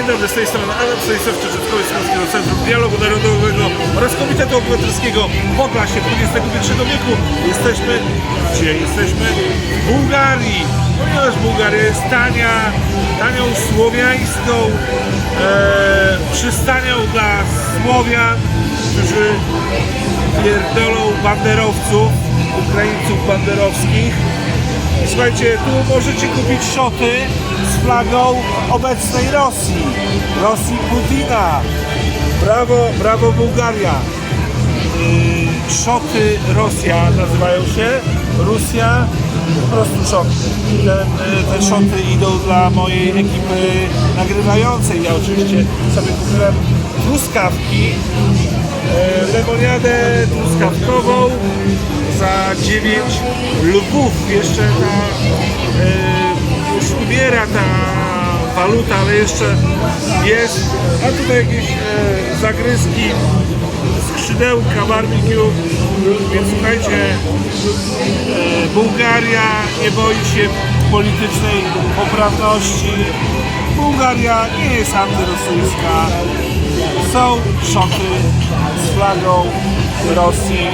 Dzień dobry, z tej strony Adam Stanisławski, Czeczkowy z Polskiego Centrum Dialogu Narodowego oraz Komitetu Obywatelskiego Podlasie XXI wieku. Jesteśmy, gdzie jesteśmy? W Bułgarii, ponieważ Bułgaria jest tania, tanią słowiańską e, przystanią dla Słowian, którzy pierdolą banderowców, Ukraińców banderowskich. Słuchajcie, tu możecie kupić szoty z flagą obecnej Rosji. Rosji Putina. Brawo, brawo Bułgaria. Yy, Szoty Rosja nazywają się. Rusja, po prostu szot. Ten, yy, te szoty idą dla mojej ekipy nagrywającej. Ja oczywiście sobie kupiłem truskawki, yy, lemoniadę truskawkową za 9 lwów. Jeszcze ta yy, już umiera ta waluta, ale jeszcze jest. A tutaj jakieś e, zagryzki, skrzydełka, barbecue. Więc słuchajcie, e, Bułgaria nie boi się politycznej poprawności. Bułgaria nie jest antyrosyjska. Są szoty z flagą Rosji.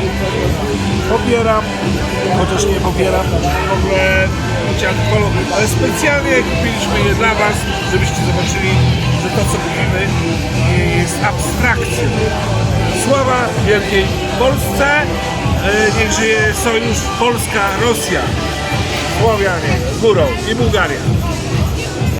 Popieram, chociaż nie popieram w ogóle picia alkoholu, ale specjalnie kupiliśmy je dla Was, żebyście zobaczyli, że to co mówimy jest abstrakcją. Sława Wielkiej Polsce, e, niech żyje sojusz Polska-Rosja. Słowianie, górą i Bułgaria.